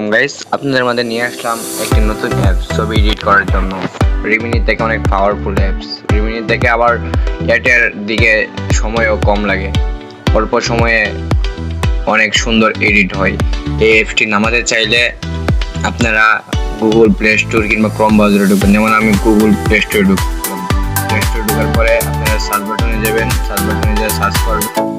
আলাইকুম গাইস আপনাদের মধ্যে নিয়ে আসলাম একটি নতুন অ্যাপস ছবি এডিট করার জন্য। রিমিনি থেকে অনেক পাওয়ারফুল অ্যাপস রিমিনি থেকে আবার এটার দিকে সময়ও কম লাগে। অল্প সময়ে অনেক সুন্দর এডিট হয়। এই অ্যাপসটি নামাতে চাইলে আপনারা গুগল প্লে স্টোর কিংবা ক্রম ব্রাউজারে ঢুকবেন। যেমন আমি গুগল প্লে স্টোরে ঢুকলাম। প্লে স্টোরে ঢোকার পরে আপনারা সার্চ বাটনে যাবেন। সার্চ বাটনে যা সার্চ করবেন।